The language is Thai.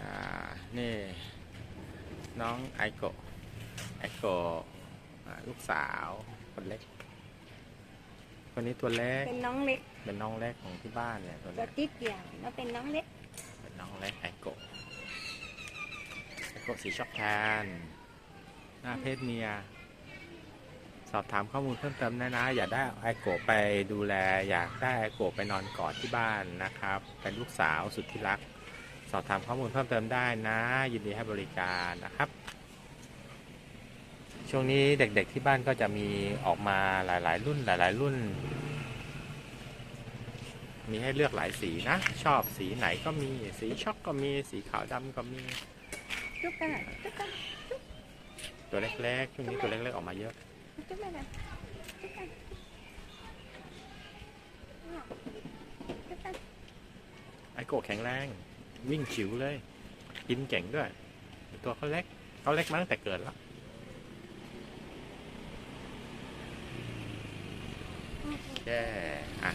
อ่านี่น้องไอโกะไอโกะอ่าลูกสาวคนเล็กคนนี้ตัวเล็กเป็นน้องเล็ก เป็นน้องเล็กของที่บ้านเนี่ยตัวตัวเล็กติ๊กเดียวแล้วเป็นน้องเล็ก เป็นน้องเล็กไอโกะไอโกะสีช็อกแทนหน้าเพศเมีย สอบถามข้อมูลเพิ่มเติมได้นะ อยากได้ไอโกะไปดูแล อยากได้ไอโกะไปนอนกอดที่บ้านนะครับ เป็นลูกสาวสุดที่รัก สอบถามข้อมูลเพิ่มเติมได้นะ ยินดีให้บริการนะครับ ช่วงนี้เด็กๆที่บ้านก็จะมีออกมาหลายๆ รุ่นหลาย ๆ รุ่น มีให้เลือกหลายสีนะ ชอบสีไหนก็มีสีช็อกก็มีสีขาวดำก็มีจุ๊บกันจุ๊บกันตัวเล็กๆช่วงนี้ตัวเล็กๆออกมาเยอะจุ๊บกันจุ๊บกันไอโกะแข็งแรง วิ่งฉิวเลย กินเก่งด้วย ตัวเขาเล็กเขาเล็กมาตั้งแต่เกิดแล้วแย่อะ